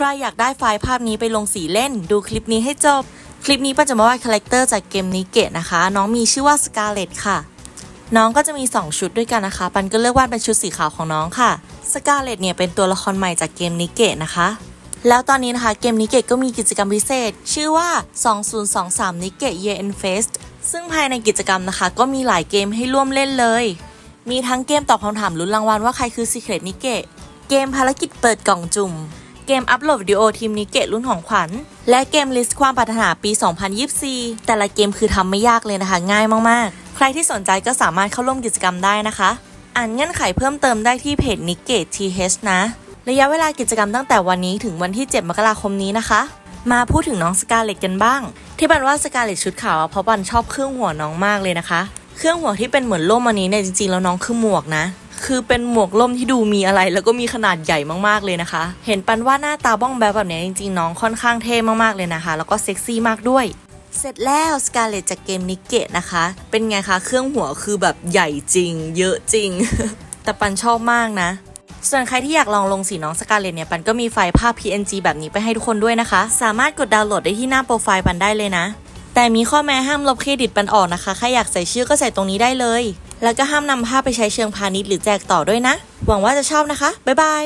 ใครอยากได้ไฟล์ภาพนี้ไปลงสีเล่น ดูคลิปนี้ให้จบ คลิปนี้ปันจะมาวาดคาแรคเตอร์จากเกมนิเกะนะคะ น้องมีชื่อว่าสกาเลตค่ะ น้องก็จะมี 2 ชุดด้วยกันนะคะ ปันก็เลือกวาดเป็นชุดสีขาวของน้องค่ะสกาเลตเนี่ยเป็นตัวละครใหม่จากเกมนิเกะนะคะแล้วตอนนี้นะคะเกมนิเกะก็มีกิจกรรมพิเศษ ชื่อว่า 2023นิเกะ Year End Fest ซึ่งภายในกิจกรรมนะคะ ก็มีหลายเกมให้ร่วมเล่นเลย มีทั้งเกมตอบคำถามลุ้นรางวัลว่าใครคือ Secret นิเกะเกมภารกิจเปิดกล่องจุ่ม เกมอัปโหลดวิดีโอทีมนิเกะรุ่นของขวัญ และเกมลิสต์ความปรารถนาปี 2024 แต่ละเกมคือทำไม่ยากเลยนะคะ ง่ายมากๆ ใครที่สนใจก็สามารถเข้าร่วมกิจกรรมได้นะคะ อ่านเงื่อนไขเพิ่มเติมได้ที่เพจนิกเกะ TH นะ ระยะเวลากิจกรรมตั้งแต่วันนี้ถึงวันที่ 7 มกราคมนี้นะคะ มาพูดถึงน้องสกาเลตกันบ้าง ที่บันว่าสกาเลตชุดขาวอะเพราะบันชอบเครื่องหัวน้องมากเลยนะคะ เครื่องหัวที่เป็นเหมือนร่มอันนี้เนี่ยจริงๆแล้วน้องคือหมวกนะ คือเป็นหมวกร่มที่ดูมีอะไร แล้วก็มีขนาดใหญ่มากๆเลยนะคะ เห็นปันว่าหน้าตาบ้องแบ๊วแบบนี้จริงๆน้องค่อนข้างเท่มากๆเลยนะคะ แล้วก็เซ็กซี่มากด้วยเสร็จแล้วสกาเลตจากเกมนิกเกะนะคะ เป็นไงคะ เครื่องหัวคือแบบใหญ่จริง เยอะจริง แต่ปันชอบมากนะ ส่วนใครที่อยากลองลงสีน้องสกาเลตเนี่ย ปันก็มีไฟล์ภาพ PNG แบบนี้ไปให้ทุกคนด้วยนะคะ สามารถกดดาวน์โหลดได้ที่หน้าโปรไฟล์ปันได้เลยนะ แต่มีข้อแม้ห้ามลบเครดิตปันออกนะคะ ใครอยากใส่ชื่อก็ใส่ตรงนี้ได้เลย แล้วก็ห้ามนำภาพไปใช้เชิงพาณิชย์หรือแจกต่อด้วยนะ หวังว่าจะชอบนะคะ บ๊ายบาย